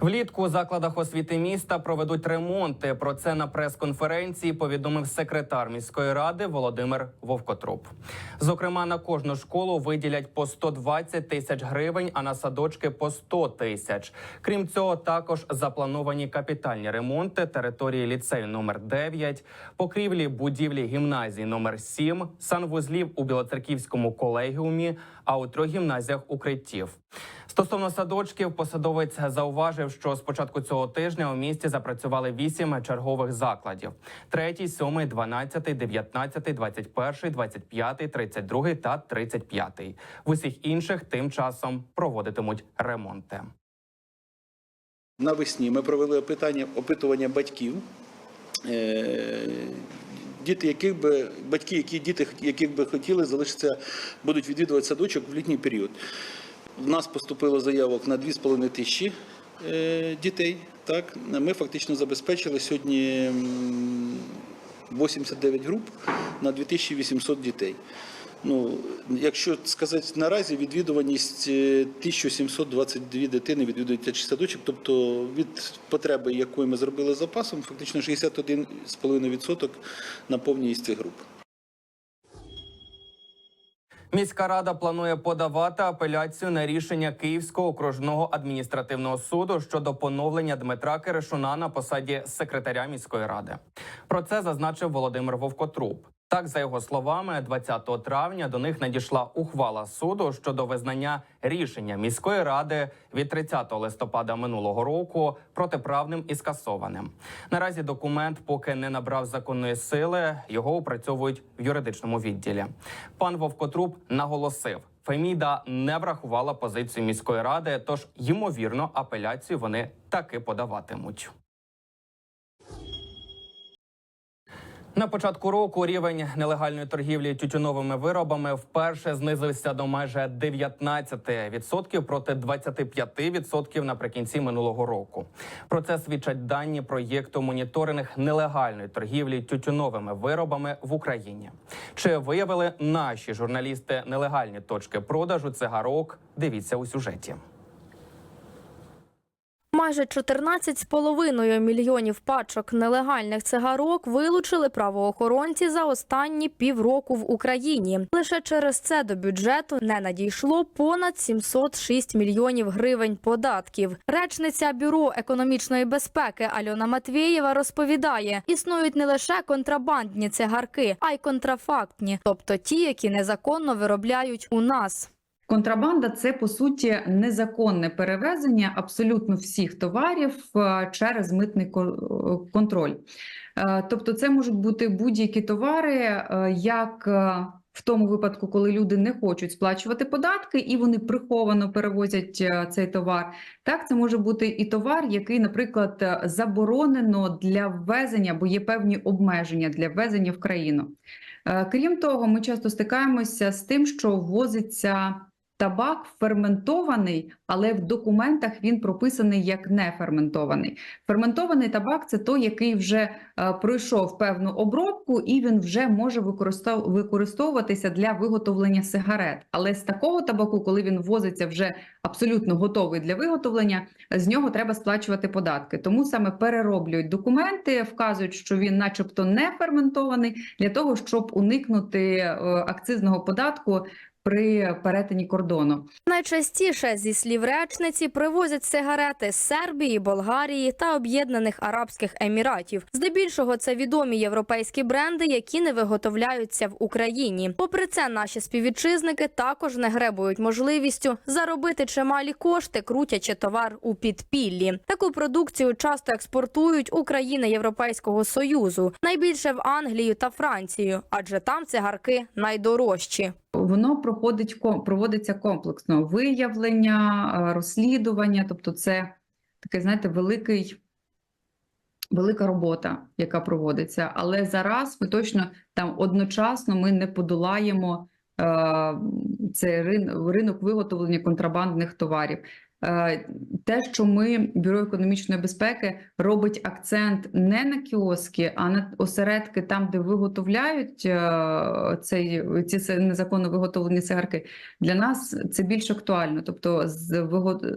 Влітку у закладах освіти міста проведуть ремонти. Про це на прес-конференції повідомив секретар міської ради Володимир Вовкотруп. Зокрема, на кожну школу виділять по 120 тисяч гривень, а на садочки по 100 тисяч. Крім цього, також заплановані капітальні ремонти території ліцею номер 9, покрівлі будівлі гімназії номер 7, санвузлів у Білоцерківському колегіумі, а у трьох гімназіях укриттів. Стосовно садочків, посадовець зауважив, що з початку цього тижня у місті запрацювали вісім чергових закладів: третій, сьомий, дванадцятий, дев'ятнадцятий, двадцять перший, двадцять п'ятий, тридцять другий та тридцять п'ятий. В усіх інших тим часом проводитимуть ремонти. Навесні ми провели опитання, опитування батьків. Діти, яких би батьки, які діти, яких би хотіли залишитися, будуть відвідувати садочок в літній період. В нас поступило заявок на 2,5 тисячі е, дітей. Так, ми фактично забезпечили сьогодні м, 89 груп на 2800 дітей. Ну, якщо сказати наразі, відвідуваність е, 1722 дитини відвідують дитячий садочок, тобто від потреби, якої ми зробили запасом, фактично 61,5% наповнюється цих груп. Міська рада планує подавати апеляцію на рішення Київського окружного адміністративного суду щодо поновлення Дмитра Киришуна на посаді секретаря міської ради. Про це зазначив Володимир Вовкотруп. Так, за його словами, 20 травня до них надійшла ухвала суду щодо визнання рішення міської ради від 30 листопада минулого року протиправним і скасованим. Наразі документ поки не набрав законної сили. Його опрацьовують в юридичному відділі. Пан Вовкотруп наголосив. Феміда не врахувала позицію міської ради, тож ймовірно апеляцію вони таки подаватимуть. На початку року рівень нелегальної торгівлі тютюновими виробами вперше знизився до майже 19% проти 25% наприкінці минулого року. Про це свідчать дані проєкту моніторинг нелегальної торгівлі тютюновими виробами в Україні. Чи виявили наші журналісти нелегальні точки продажу цигарок? Дивіться у сюжеті. Майже 14,5 мільйонів пачок нелегальних цигарок вилучили правоохоронці за останні півроку в Україні. Лише через це до бюджету не надійшло понад 706 мільйонів гривень податків. Речниця бюро економічної безпеки Альона Матвєєва розповідає: існують не лише контрабандні цигарки, а й контрафактні, тобто ті, які незаконно виробляють у нас. Контрабанда це по суті незаконне перевезення абсолютно всіх товарів е, через митний е, контроль. Е, Тобто, це можуть бути будь-які товари, як в тому випадку, коли люди не хочуть сплачувати податки і вони приховано перевозять цей товар. Так, це може бути і товар, який, наприклад, заборонено для ввезення, бо є певні обмеження для ввезення в країну. Крім того, ми часто стикаємося з тим, що ввозиться табак ферментований, але в документах він прописаний як не ферментований. Ферментований табак це той, який вже е, пройшов певну обробку, і він вже може використов- використовуватися для виготовлення сигарет. Але з такого табаку, коли він ввозиться вже абсолютно готовий для виготовлення, з нього треба сплачувати податки. Тому саме перероблюють документи, вказують, що він, начебто, не ферментований, для того, щоб уникнути е, акцизного податку при перетині кордону. Найчастіше, зі слів речниці, привозять сигарети з Сербії, Болгарії та Об'єднаних Арабських Еміратів. Здебільшого це відомі європейські бренди, які не виготовляються в Україні. Попри це, наші співвітчизники також не гребують можливістю заробити чималі кошти, крутячи товар у підпіллі. Таку продукцію часто експортують у країни Європейського союзу, найбільше в Англію та Францію, адже там цигарки найдорожчі. Воно проходить проводиться комплексно виявлення, е, розслідування, тобто це такий, знаєте, великий. Велика робота, яка проводиться, але зараз ми точно там одночасно ми не подолаємо е, цей рин, ринок виготовлення контрабандних товарів. Е, те, що ми бюро економічної безпеки робить акцент не на кіоски, а на осередки, там, де виготовляють е, цей ці незаконно виготовлені цигарки, для нас це більш актуально, тобто з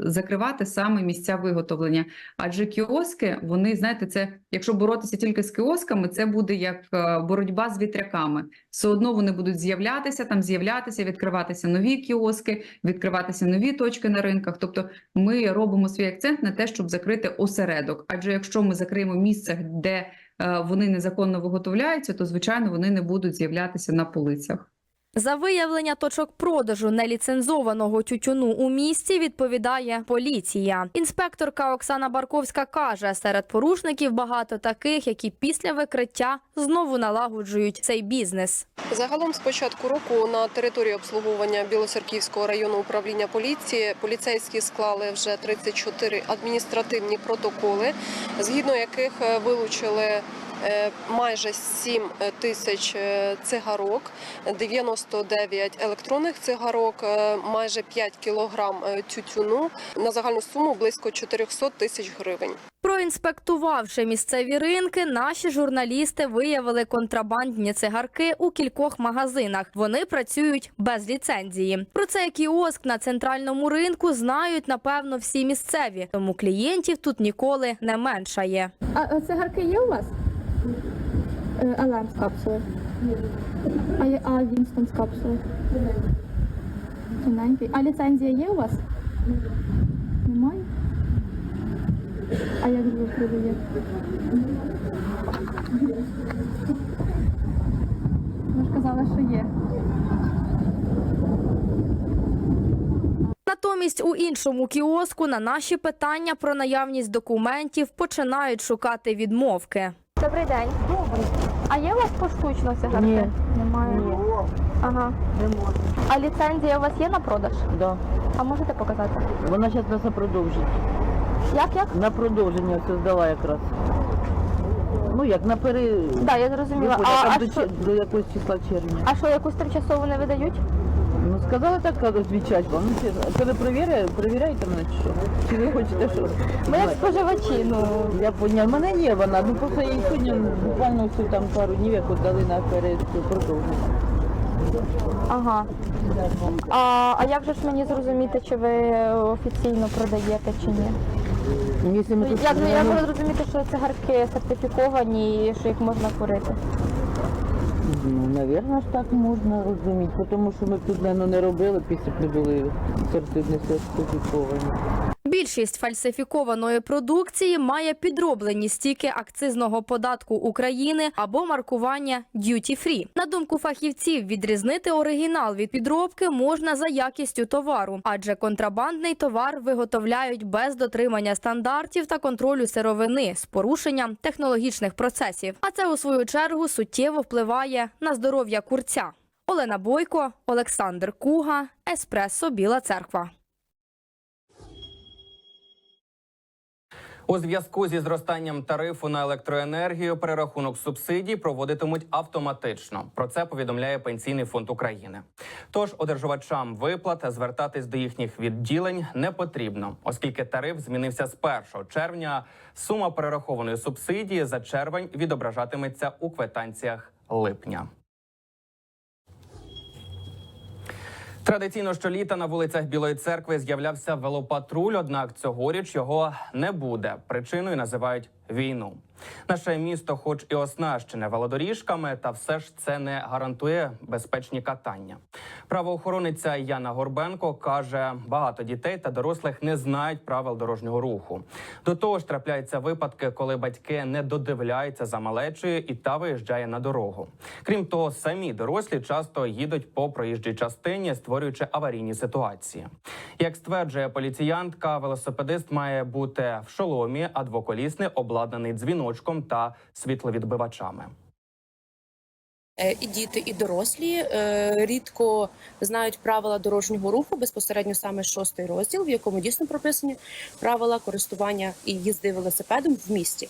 закривати саме місця виготовлення. Адже кіоски, вони знаєте, це якщо боротися тільки з кіосками, це буде як е, боротьба з вітряками. Все одно вони будуть з'являтися, там з'являтися, відкриватися нові кіоски, відкриватися нові точки на ринках. Тобто ми робимо свій акцент на те, щоб закрити осередок. Адже якщо ми закриємо місце, де е, вони незаконно виготовляються, то звичайно вони не будуть з'являтися на полицях. За виявлення точок продажу неліцензованого тютюну у місті відповідає поліція. Інспекторка Оксана Барковська каже, серед порушників багато таких, які після викриття знову налагоджують цей бізнес. Загалом з початку року на території обслуговування Білоцерківського району управління поліції поліцейські склали вже 34 адміністративні протоколи, згідно яких е, вилучили майже 7 тисяч е, цигарок, 99 електронних цигарок, е, майже 5 кілограм е, тютюну на загальну суму близько 400 тисяч гривень. Проінспектувавши місцеві ринки, наші журналісти виявили контрабандні цигарки у кількох магазинах. Вони працюють без ліцензії. Про цей кіоск на центральному ринку знають напевно всі місцеві, тому клієнтів тут ніколи не меншає. А е, цигарки є у вас? Е, з капсули. А, є- а Вінстон з капсули? Тоненький. А ліцензія є у вас? Немає? А як же ви продаєте? Ви ж казали, що є. Натомість у іншому кіоску на наші питання про наявність документів починають шукати відмовки. Добрий день. А є у вас поштучно цигарки? Ні. Немає. Ага. Не можна. А ліцензія у вас є на продаж? Да. А можете показати? Вона зараз нас на продовжить. Як як? На продовження все здала якраз. Ну як на пере... Да, я зрозуміла. виходить, А, там а, до, що, до якогось числа червня. а що, якусь тимчасову не видають? Ну сказали так відвічать вам. Ну, це ви перевіряєте, мене чи що? Чи ви хочете що? Ми як споживачі, ну. Я поняла, в мене є вона, ну просто я їй сьогодні буквально все там пару днів як дали на перед продовження. Ага. А, а як же ж мені зрозуміти, чи ви офіційно продаєте чи ні? Якщо ми Ну, тут Як же я ну, можу зрозуміти, що цигарки сертифіковані і що їх можна курити? Ну, навірно ж так можна розуміти, тому що ми тут наверно, не робили, після б не були сорти- сертифіковані. Більшість фальсифікованої продукції має підроблені стіки акцизного податку України або маркування duty free. На думку фахівців, відрізнити оригінал від підробки можна за якістю товару, адже контрабандний товар виготовляють без дотримання стандартів та контролю сировини з порушенням технологічних процесів. А це у свою чергу суттєво впливає на здоров'я курця. Олена Бойко, Олександр Куга, Еспресо Біла Церква. У зв'язку зі зростанням тарифу на електроенергію перерахунок субсидій проводитимуть автоматично. Про це повідомляє Пенсійний фонд України. Тож одержувачам виплат звертатись до їхніх відділень не потрібно, оскільки тариф змінився з 1 червня. Сума перерахованої субсидії за червень відображатиметься у квитанціях липня. Традиційно щоліта на вулицях Білої церкви з'являвся велопатруль, однак цьогоріч його не буде. Причиною називають війну. Наше місто, хоч і оснащене велодоріжками, та все ж це не гарантує безпечні катання. Правоохорониця Яна Горбенко каже, багато дітей та дорослих не знають правил дорожнього руху. До того ж, трапляються випадки, коли батьки не додивляються за малечею і та виїжджає на дорогу. Крім того, самі дорослі часто їдуть по проїжджій частині, створюючи аварійні ситуації. Як стверджує поліціянтка, велосипедист має бути в шоломі, а двоколісний обладнаний дзвіночком та світловідбивачами. Е, І діти, і дорослі е, рідко знають правила дорожнього руху безпосередньо саме шостий розділ, в якому дійсно прописані правила користування і їзди велосипедом в місті.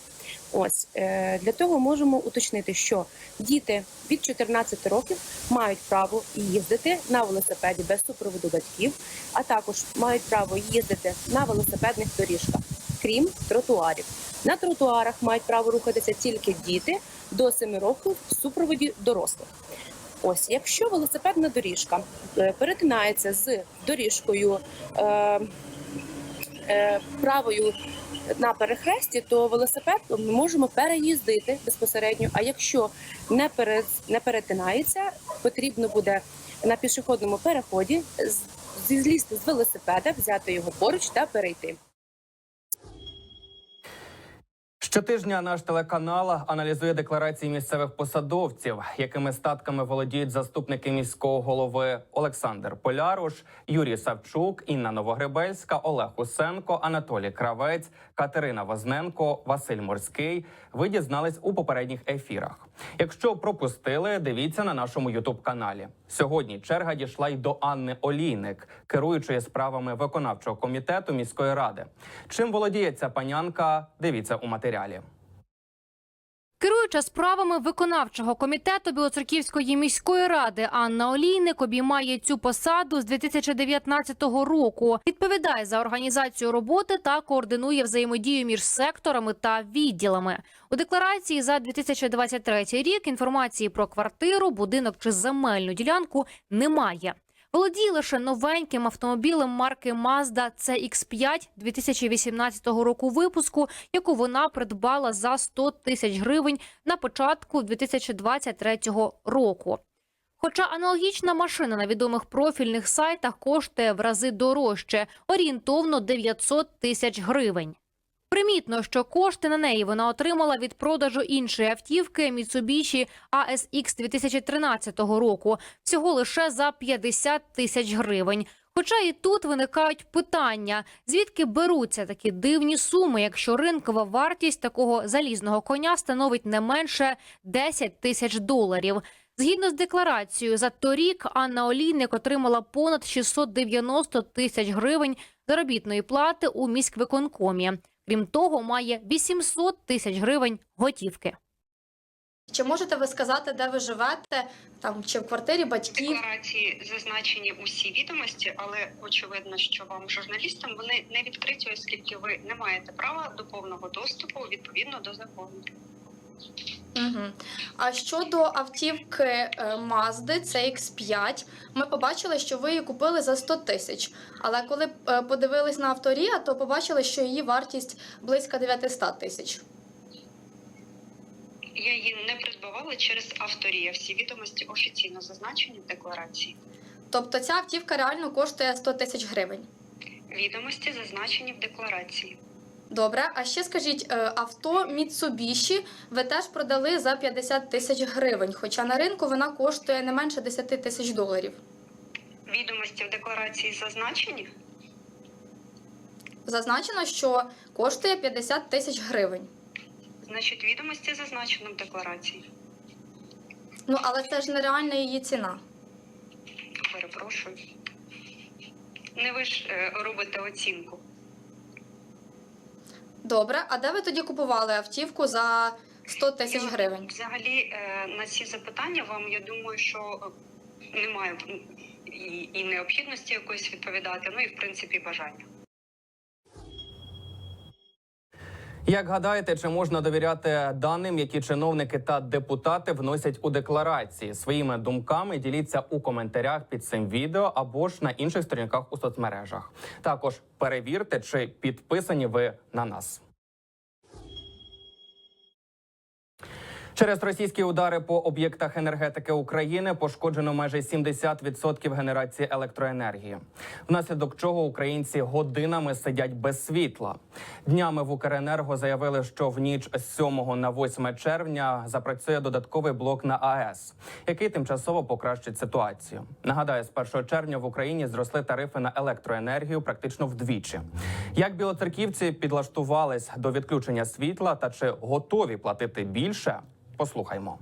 Ось е, для того можемо уточнити, що діти від 14 років мають право їздити на велосипеді без супроводу батьків, а також мають право їздити на велосипедних доріжках, крім тротуарів. На тротуарах мають право рухатися тільки діти до 7 років в супроводі дорослих. Ось, якщо велосипедна доріжка е, перетинається з доріжкою е, е, правою на перехресті, то велосипед ми можемо переїздити безпосередньо. А якщо не, пере, не перетинається, потрібно буде на пішохідному переході злізти з велосипеда, взяти його поруч та перейти. Щотижня наш телеканал аналізує декларації місцевих посадовців, якими статками володіють заступники міського голови Олександр Поляруш, Юрій Савчук, Інна Новогребельська, Олег Усенко, Анатолій Кравець, Катерина Возненко, Василь Морський. Ви дізнались у попередніх ефірах. Якщо пропустили, дивіться на нашому Ютуб каналі. Сьогодні черга дійшла й до Анни Олійник, керуючої справами виконавчого комітету міської ради. Чим володіє ця панянка? Дивіться у матеріалі. Керуюча справами виконавчого комітету Білоцерківської міської ради Анна Олійник обіймає цю посаду з 2019 року. Відповідає за організацію роботи та координує взаємодію між секторами та відділами. У декларації за 2023 рік інформації про квартиру, будинок чи земельну ділянку немає. Володіє лише новеньким автомобілем марки Mazda CX-5 2018 року випуску, яку вона придбала за 100 тисяч гривень на початку 2023 року. Хоча аналогічна машина на відомих профільних сайтах коштує в рази дорожче орієнтовно 900 тисяч гривень. Примітно, що кошти на неї вона отримала від продажу іншої автівки Mitsubishi ASX 2013 року, всього лише за 50 тисяч гривень. Хоча і тут виникають питання, звідки беруться такі дивні суми, якщо ринкова вартість такого залізного коня становить не менше 10 тисяч доларів. Згідно з декларацією, за торік Анна Олійник отримала понад 690 тисяч гривень заробітної плати у міськвиконкомі. Крім того, має 800 тисяч гривень готівки. Чи можете ви сказати, де ви живете, там чи в квартирі В батьків? декларації зазначені усі відомості, але очевидно, що вам, журналістам, вони не відкриті, оскільки ви не маєте права до повного доступу відповідно до закону. Угу. А щодо автівки е, Mazda CX-5, ми побачили, що ви її купили за 100 тисяч. Але коли е, подивились на авторія, то побачили, що її вартість близько 900 тисяч. Я її не придбавала через авторія. Всі відомості офіційно зазначені в декларації. Тобто ця автівка реально коштує 100 тисяч гривень. Відомості зазначені в декларації. Добре, а ще скажіть, е, авто Mitsubishi ви теж продали за 50 тисяч гривень, хоча на ринку вона коштує не менше 10 тисяч доларів. Відомості в декларації зазначені. Зазначено, що коштує 50 тисяч гривень. Значить, відомості зазначено в декларації. Ну, але це ж нереальна її ціна. Перепрошую. Не ви ж е, робите оцінку. Добре, а де ви тоді купували автівку за 100 тисяч гривень? Взагалі е, на ці запитання вам я думаю, що е, немає і, і необхідності якоїсь відповідати, ну і в принципі бажання. Як гадаєте, чи можна довіряти даним, які чиновники та депутати вносять у декларації? Своїми думками діліться у коментарях під цим відео або ж на інших сторінках у соцмережах. Також перевірте, чи підписані ви на нас. Через російські удари по об'єктах енергетики України пошкоджено майже 70% генерації електроенергії, внаслідок чого українці годинами сидять без світла. Днями в Укренерго заявили, що в ніч з 7 на 8 червня запрацює додатковий блок на АЕС, який тимчасово покращить ситуацію. Нагадаю, з 1 червня в Україні зросли тарифи на електроенергію практично вдвічі. Як білоцерківці підлаштувались до відключення світла та чи готові платити більше? Послухаймо.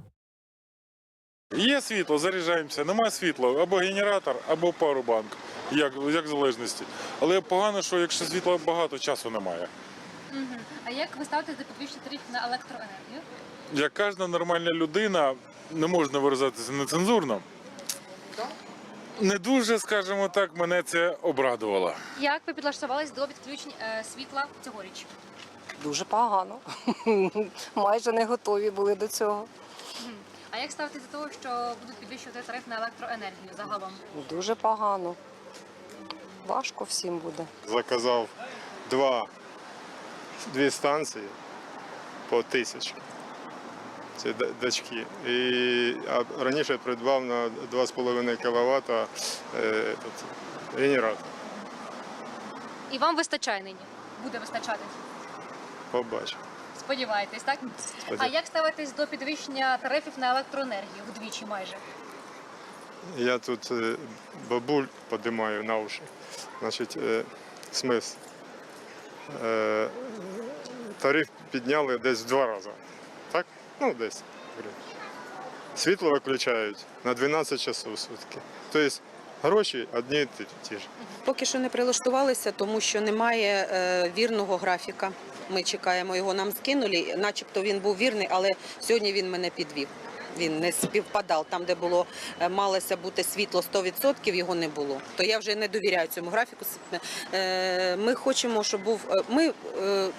Є світло, заряджаємося. Немає світла, або генератор, або парубанк, як, як в залежності. Але погано, що якщо світла багато, часу немає. А як ви ставитесь до підвищення тарифів на електроенергію? Як кожна нормальна людина, не можна виразитися нецензурно. Не дуже, скажімо так, мене це обрадувало. Як ви підлаштувались до відключень е, світла цьогоріч? Дуже погано. Майже не готові були до цього. А як ставитесь до того, що будуть підвищувати тариф на електроенергію загалом? Дуже погано. Важко всім буде. заказав два, дві станції по тисячі. Це дачки. І а раніше придбав на 2,5 кВт е, генератор. І вам вистачає нині? Буде вистачати? Побачив. Сподіваєтесь, так? А як ставитесь до підвищення тарифів на електроенергію вдвічі майже? Я тут е, бабуль подимаю на уші. Значить, е, смисл. Е, тариф підняли десь в два рази. Так? Ну, десь. Світло виключають на 12 часов сутки. Тобто гроші одні ті, ж. Поки що не прилаштувалися, тому що немає вірного графіка. Ми чекаємо його, нам скинули, начебто він був вірний, але сьогодні він мене підвів. Він не співпадав. Там, де було е, малося бути світло 100%, його не було. То я вже не довіряю цьому графіку. Е, Ми хочемо, щоб був. е, Ми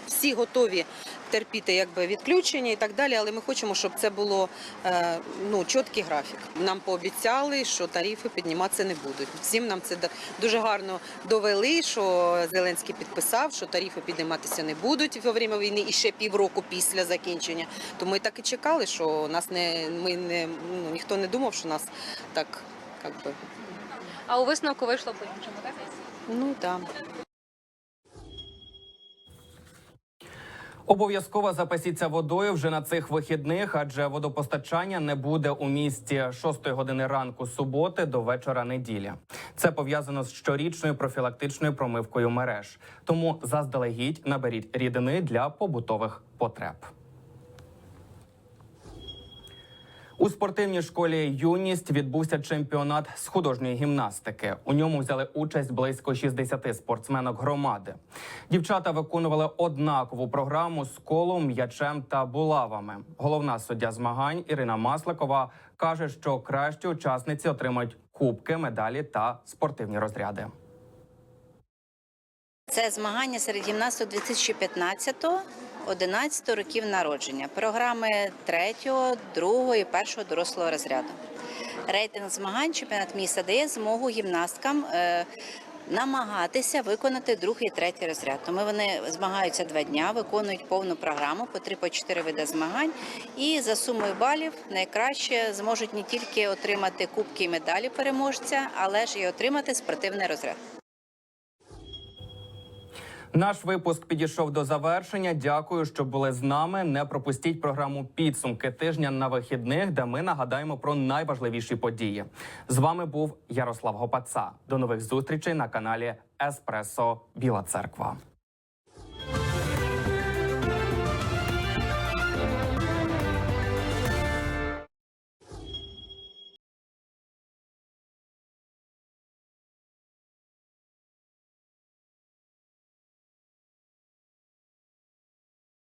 всі готові терпіти якби відключення і так далі, але ми хочемо, щоб це було ну, чіткий графік. Нам пообіцяли, що тарифи підніматися не будуть. Всім нам це дуже гарно довели, що Зеленський підписав, що тарифи підніматися не будуть во время війни і ще півроку після закінчення. То ми так і чекали, що нас не ми не ну, ніхто не думав, що нас так як би. А у висновку вийшло по-іншому, так? Ну так. Обов'язково запасіться водою вже на цих вихідних, адже водопостачання не буде у місті з 6 години ранку суботи до вечора неділі. Це пов'язано з щорічною профілактичною промивкою мереж. Тому заздалегідь наберіть рідини для побутових потреб. У спортивній школі Юність відбувся чемпіонат з художньої гімнастики. У ньому взяли участь близько 60 спортсменок громади. Дівчата виконували однакову програму з колом, м'ячем та булавами. Головна суддя змагань Ірина Масликова каже, що кращі учасниці отримають кубки, медалі та спортивні розряди. Це змагання серед гімнастів 2015 11 років народження. Програми 3, 2 і 1 дорослого розряду. Рейтинг змагань чемпіонат міста дає змогу гімнасткам е, намагатися виконати другий і третій розряд. Тому вони змагаються два дня, виконують повну програму по 3-4 види змагань. І за сумою балів найкраще зможуть не тільки отримати кубки і медалі переможця, але ж і отримати спортивний розряд. Наш випуск підійшов до завершення. Дякую, що були з нами. Не пропустіть програму підсумки тижня на вихідних, де ми нагадаємо про найважливіші події. З вами був Ярослав Гопаца. До нових зустрічей на каналі Еспресо Біла Церква.